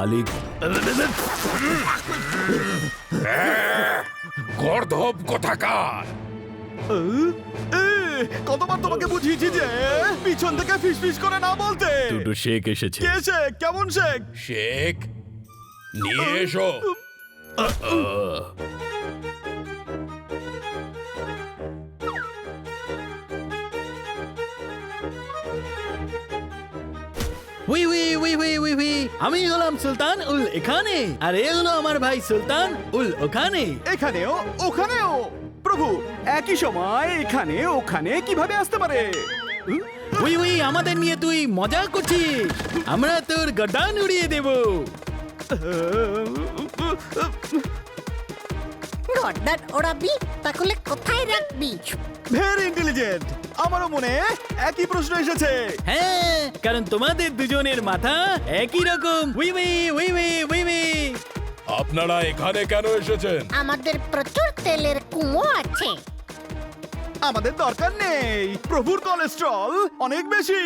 মালিক। গর্ধব কোথাকার? এ, কতবার তোমাকে বুঝিয়েছি যে পিছন থেকে ফিস ফিস করে না বলতে। দুটো শেখ এসেছে। কে শেখ কেমন শেখ শেখ নিয়ে এসো। উই উই উই উই উই উই আমি হলাম সুলতান উল এখানে। আর এ হলো আমার ভাই সুলতান উল ওখানে। এখানেও ওখানেও। প্রভু একই সময় এখানে ওখানে কীভাবে আসতে পারে? উই উই আমাদের নিয়ে তুই মজা করছিস। আমরা তোর গর্দান উড়িয়ে দেব। গর্দান ওড়াবি তাহলে কোথায় রাখবি? ভেরি ইন্টেলিজেন্ট আমারও মনে একই প্রশ্ন এসেছে। হ্যাঁ কারণ তোমাদের দুজনের মাথা একই রকম। উই উই উই উই উই উই। আপনারা এখানে কেন এসেছেন? আমাদের প্রচুর তেলের কুমো আছে। আমাদের দরকার নেই। প্রভুর কোলেস্ট্রল অনেক বেশি।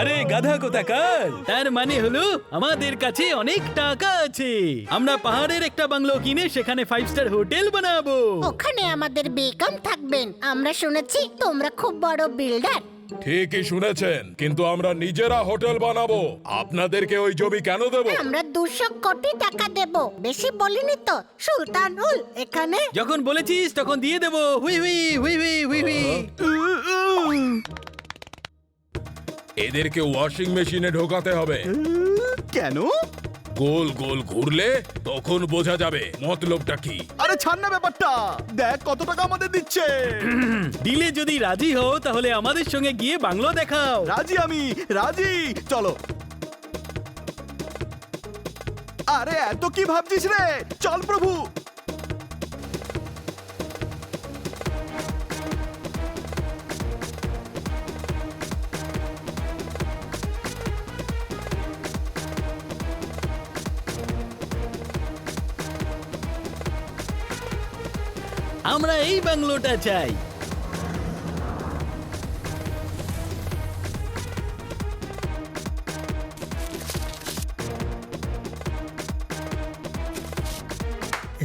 আরে গাধা কোথাকার? তার মানে হলো আমাদের কাছে অনেক টাকা আছে। আমরা পাহাড়ের একটা বাংলো কিনে সেখানে ফাইভ স্টার হোটেল বানাবো। ওখানে আমাদের বেগম থাকবেন। আমরা শুনেছি তোমরা খুব বড় বিল্ডার ঠিকই শুনেছেন কিন্তু আমরা নিজেরা হোটেল বানাবো। আপনাদেরকে ওই জমি কেন দেব? আমরা দুশো কোটি টাকা দেব। বেশি বলিনি তো সুলতানুল এখানে। যখন বলেছিস তখন দিয়ে দেবো। হুই হুই হুই হুই হুই হুই। এদেরকে ওয়াশিং মেশিনে ঢোকাতে হবে। কেন? গোল গোল ঘুরলে তখন বোঝা যাবে মতলবটা কি। আরে ছাড় না ব্যাপারটা। দেখ কত টাকা আমাদের দিচ্ছে। দিলে যদি রাজি হও তাহলে আমাদের সঙ্গে গিয়ে বাংলো দেখাও। রাজি আমি রাজি। চলো। আরে এত কি ভাবছিস রে? চল প্রভু। আমরা এই বাংলোটা চাই।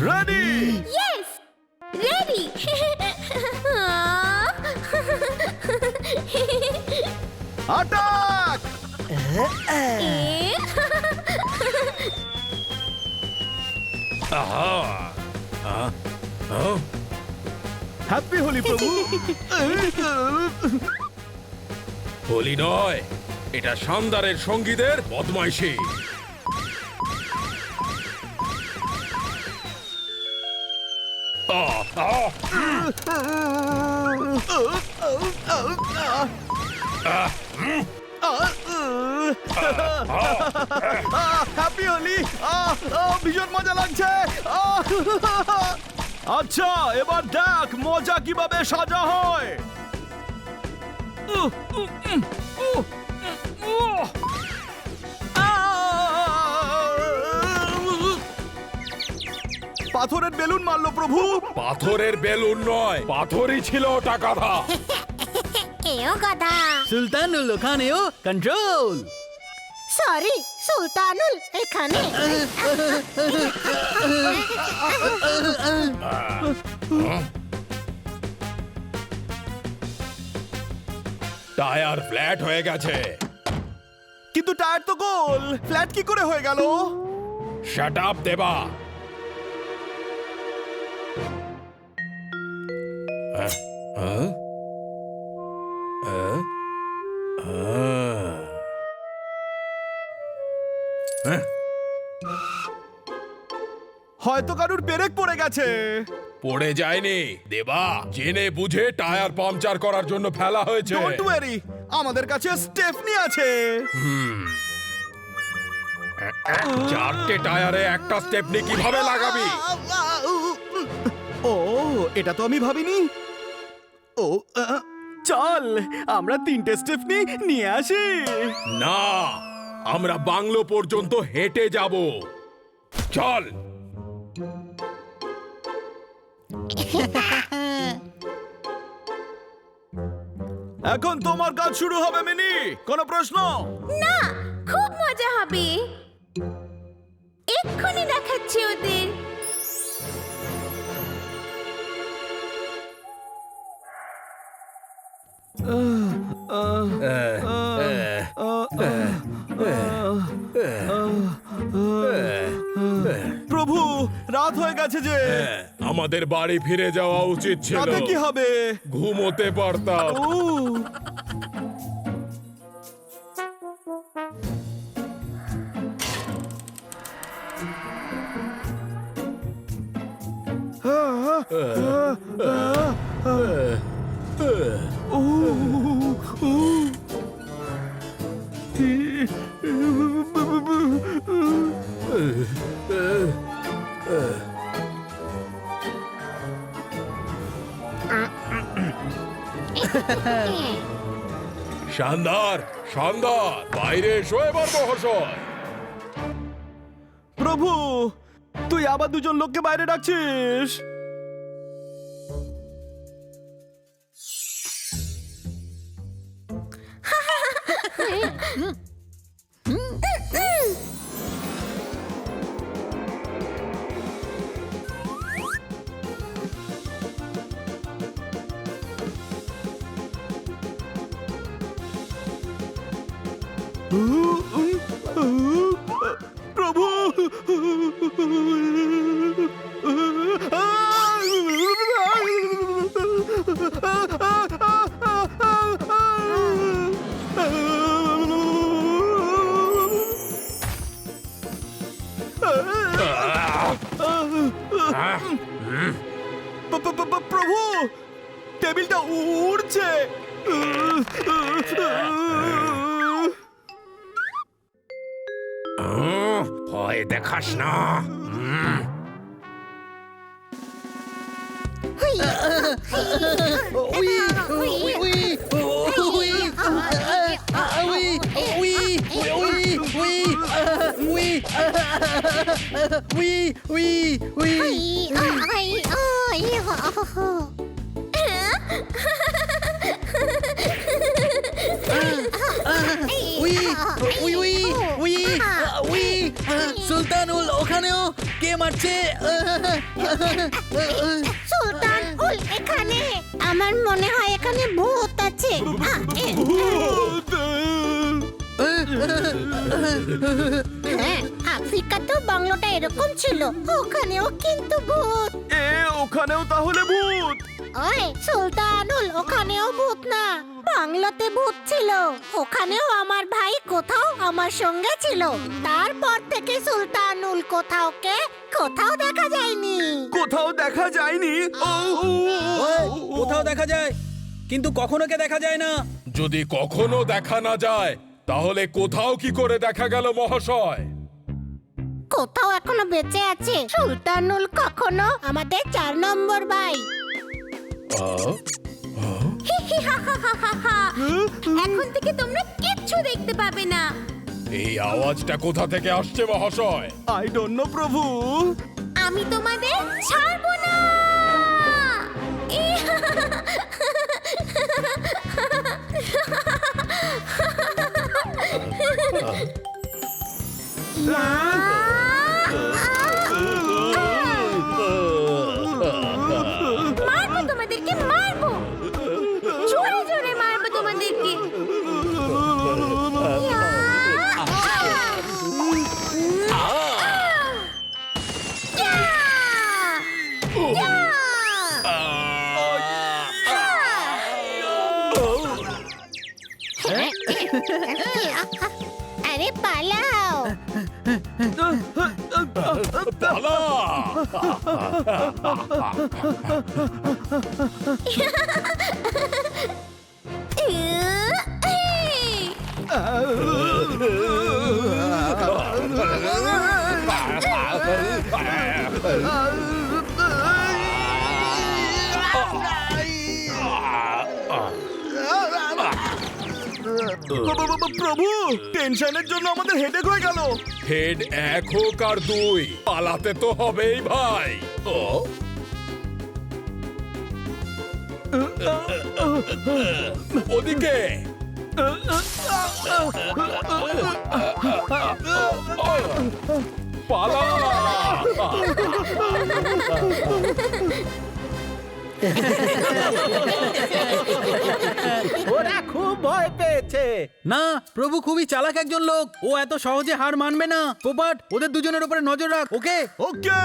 রেডি ইয়েস রেডি আটাক আহা আহ, আহ, হ্যাপি হোলি প্রভু হোলি নয় এটা শানদারের সঙ্গীদের বদমাইশি হ্যাপি হোলি ভীষণ মজা লাগছে! আচ্ছা এবার দেখ মজা কীভাবে সাজা হয়! পাথরের বেলুন মারলো প্রভু। পাথরের বেলুন নয় পাথরই ছিল ওটা এও গাধা সুলতানুল কন্ট্রোল সরি সুলতানুল এখানে টায়ার ফ্ল্যাট হয়ে গেছে কিন্তু টায়ার তো গোল ফ্ল্যাট কি করে হয়ে গেল শাট আপ দেবা হ্যাঁ? হ্যাঁ? হয়তো কারুর ব্রেক পড়ে গেছে। পড়ে যায়নি। দেবা জেনে বুঝে টায়ার পাংচার করার জন্য ফেলা হয়েছে। ডোন্ট ওয়ারি আমাদের কাছে স্টেফনি আছে। চারটে টায়ারে একটা স্টেপনি কীভাবে লাগাবি? ও এটা তো আমি ভাবিনি। ও চল আমরা তিনটে স্টেফনি নিয়ে আসি। না আমরা বাংলো পর্যন্ত হেঁটে যাব। চল। এখন তোমার কাজ শুরু হবে মিনি। কোনো প্রশ্ন? না খুব মজা হবে। এক্ষুনি দেখাচ্ছি ওদের। আহ রাত হয়ে গেছে যে আমাদের বাড়ি ফিরে যাওয়া উচিত ছিল তাতে কি হবে ঘুমোতে পারতাম ও শানদার শানদার বাইরে এসো এবার মহাশয়। প্রভু তুই আবার দুজন লোককে বাইরে ডাকছিস? প্রভু Bravo! Bravo! Debil'den uğur çek! ভয় দেখাস না সুলতানুল কে মারছে সুলতান উল এখানে। আমার মনে হয় এখানে ভূত আছে। হ্যাঁ, হ্যাঁ, আফ্রিকাতেও বাংলোটা এরকম ছিল। ওখানেও কিন্তু ভূত। এ ওখানেও তাহলে ভূত! ওই সুলতানুল ওখানেও ভূত না। বাংলাতে ভূত ছিল। ওখানেও আমার ভাই কোথাও আমার সঙ্গে ছিল। তারপর থেকে সুলতানুল কোথাওকে কোথাও দেখা যায়নি। কোথাও দেখা যায়নি? কোথাও দেখা যায় কিন্তু কখনো কে দেখা যায় না। যদি কখনো দেখা না যায় তাহলে কোথাও কি করে দেখা গেল মহাশয়? কোথাও এখনও বেঁচে আছে। সুলতানুল কখনো আমাদের চার নম্বর ভাই। এখন থেকে তোমরা কিচ্ছু দেখতে পাবে না। এই আওয়াজটা কোথা থেকে আসছে মহাশয়? আই ডোন্ট নো প্রভু। আমি তোমাদের ছাড়বো না। মারবো আরে পালাও প্রভু টেনশনের জন্য আমাদের হেডেক হয়ে গেল। হেড এক হোক আর দুই পালাতে তো হবেই ভাই। ও? ওদিকে। পালা। ওরা খুব ভয় পেয়েছে। না প্রভু খুবই চালাক একজন লোক। ও এত সহজে হার মানবে না। পোপাট ওদের দুজনের উপরে নজর রাখ ওকে? ওকে